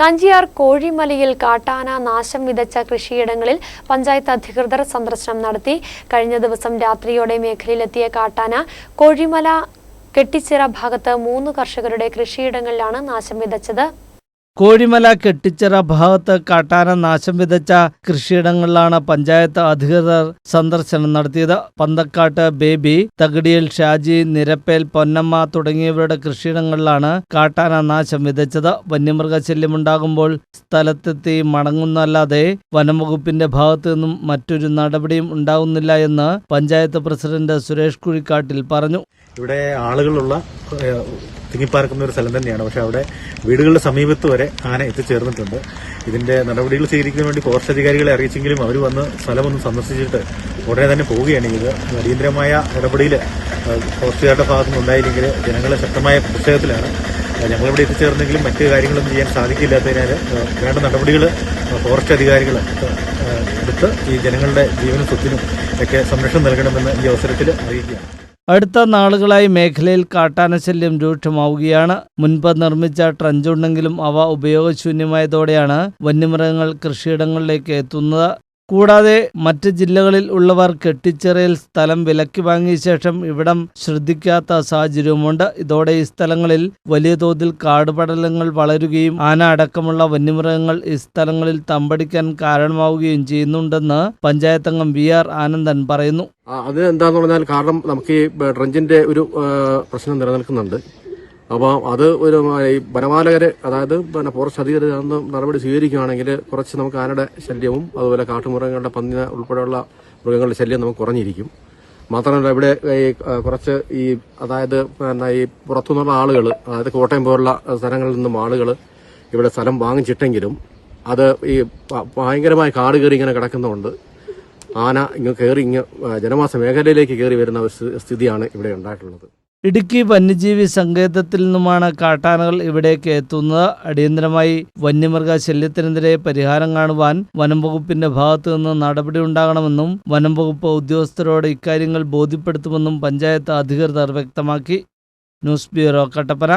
കാഞ്ചിയാർ കോഴിമലയിൽ കാട്ടാന നാശം വിതച്ച കൃഷിയിടങ്ങളിൽ പഞ്ചായത്ത് അധികൃതർ സന്ദർശനം നടത്തി. കഴിഞ്ഞ ദിവസം രാത്രിയോടെ മേഖലയിലെത്തിയ കാട്ടാന കോഴിമല കെട്ടിച്ചിറ ഭാഗത്ത് മൂന്ന് കർഷകരുടെ കൃഷിയിടങ്ങളിലാണ് നാശം വിതച്ചത്. കോഴിമല കെട്ടിച്ചിറ ഭാഗത്ത് കാട്ടാന നാശം വിതച്ച കൃഷിയിടങ്ങളിലാണ് പഞ്ചായത്ത് അധികൃതർ സന്ദർശനം നടത്തിയത്. പന്തക്കാട്ട് ബേബി തകിടിയിൽ ഷാജി നിരപ്പേൽ പൊന്നമ്മ തുടങ്ങിയവരുടെ കൃഷിയിടങ്ങളിലാണ് കാട്ടാന നാശം വിതച്ചത്. വന്യമൃഗശല്യമുണ്ടാകുമ്പോൾ സ്ഥലത്തെത്തി മടങ്ങുന്നല്ലാതെ വനംവകുപ്പിന്റെ ഭാഗത്തു നിന്നും മറ്റൊരു നടപടിയും ഉണ്ടാകുന്നില്ല എന്ന് പഞ്ചായത്ത് പ്രസിഡന്റ് സുരേഷ് കുഴിക്കാട്ടിൽ പറഞ്ഞു. ഇവിടെ ആളുകളുള്ള തിങ്ങിപ്പാർക്കുന്ന ഒരു സ്ഥലം തന്നെയാണ്. പക്ഷെ അവിടെ വീടുകളുടെ സമീപത്ത് വരെ ആന എത്തിച്ചേർന്നിട്ടുണ്ട്. ഇതിന്റെ നടപടികൾ സ്വീകരിക്കുന്നതിന് വേണ്ടി ഫോറസ്റ്റ് അധികാരികളെ അറിയിച്ചെങ്കിലും അവർ വന്ന് സ്ഥലമൊന്ന് സന്ദർശിച്ചിട്ട് ഉടനെ തന്നെ പോവുകയാണ് ഇത് അടിയന്തരമായ നടപടിയിൽ ഫോറസ്റ്റുകാരുടെ ഭാഗത്തുനിന്ന് ഉണ്ടായില്ലെങ്കിൽ ജനങ്ങളെ ശക്തമായ പ്രതിഷേധത്തിലാണ്. ഞങ്ങളിവിടെ എത്തിച്ചേർന്നെങ്കിലും മറ്റു കാര്യങ്ങളൊന്നും ചെയ്യാൻ സാധിക്കില്ലാത്തതിനാൽ വേണ്ട നടപടികൾ ഫോറസ്റ്റ് അധികാരികൾ എടുത്ത് ഈ ജനങ്ങളുടെ ജീവനും സ്വത്തിനും ഒക്കെ സംരക്ഷണം നൽകണമെന്ന് ഈ അവസരത്തിൽ അറിയിക്കുകയാണ്. അടുത്ത നാളുകളായി മേഖലയിൽ കാട്ടാനശല്യം രൂക്ഷമാവുകയാണ്. മുൻപ് നിർമ്മിച്ച ട്രഞ്ചുണ്ടെങ്കിലും അവ ഉപയോഗശൂന്യമായതോടെയാണ് വന്യമൃഗങ്ങൾ കൃഷിയിടങ്ങളിലേക്ക് എത്തുന്നത്. കൂടാതെ മറ്റ് ജില്ലകളിൽ ഉള്ളവർ കെട്ടിച്ചെറിയൽ സ്ഥലം വിലക്കി വാങ്ങിയ ശേഷം ഇവിടം ശ്രദ്ധിക്കാത്ത സാഹചര്യവുമുണ്ട്. ഇതോടെ ഈ സ്ഥലങ്ങളിൽ വലിയ തോതിൽ കാടുപടലങ്ങൾ വളരുകയും ആന അടക്കമുള്ള വന്യമൃഗങ്ങൾ ഈ സ്ഥലങ്ങളിൽ തമ്പടിക്കാൻ കാരണമാവുകയും ചെയ്യുന്നുണ്ടെന്ന് പഞ്ചായത്ത് അംഗം വി ആർ ആനന്ദൻ പറയുന്നു. അത് എന്താന്ന് പറഞ്ഞാൽ കാരണം നമുക്ക് ഈ ഡ്രഞ്ചിന്റെ ഒരു പ്രശ്നം നിലനിൽക്കുന്നുണ്ട്. അപ്പോൾ അത് ഒരു ഈ അതായത് പിന്നെ ഫോറസ്റ്റ് അധികൃതർ അന്ന് നടപടി സ്വീകരിക്കുകയാണെങ്കിൽ കുറച്ച് നമുക്ക് ആനയുടെ ശല്യവും അതുപോലെ കാട്ടുമൃഗങ്ങളുടെ പന്നി ഉൾപ്പെടെയുള്ള മൃഗങ്ങളുടെ ശല്യം നമുക്ക് കുറഞ്ഞിരിക്കും. മാത്രമല്ല ഇവിടെ ഈ കുറച്ച് ഈ അതായത് പിന്നെ ഈ പുറത്തുനിന്നുള്ള ആളുകൾ അതായത് കോട്ടയം പോലുള്ള സ്ഥലങ്ങളിൽ നിന്നും ആളുകൾ ഇവിടെ സ്ഥലം വാങ്ങിച്ചിട്ടെങ്കിലും അത് ഈ ഭയങ്കരമായ കാട് കയറി ഇങ്ങനെ കിടക്കുന്നതുകൊണ്ട് ആന ഇങ്ങ് കയറി ഇങ്ങ് ജനവാസ മേഖലയിലേക്ക് കയറി വരുന്ന ഒരു സ്ഥിതിയാണ് ഇവിടെ ഉണ്ടായിട്ടുള്ളത്. ഇടുക്കി വന്യജീവി സങ്കേതത്തിൽ നിന്നുമാണ് കാട്ടാനകൾ ഇവിടേക്ക് എത്തുന്നത്. അടിയന്തരമായി വന്യമൃഗ ശല്യത്തിനെതിരെ പരിഹാരം കാണുവാൻ വനം വകുപ്പിന്റെ ഭാഗത്തു നിന്ന് നടപടി ഉണ്ടാകണമെന്നും വനം വകുപ്പ് ഉദ്യോഗസ്ഥരോട് ഇക്കാര്യങ്ങൾ ബോധ്യപ്പെടുത്തുമെന്നും പഞ്ചായത്ത് അധികൃതർ വ്യക്തമാക്കി. News bureau Kattappana.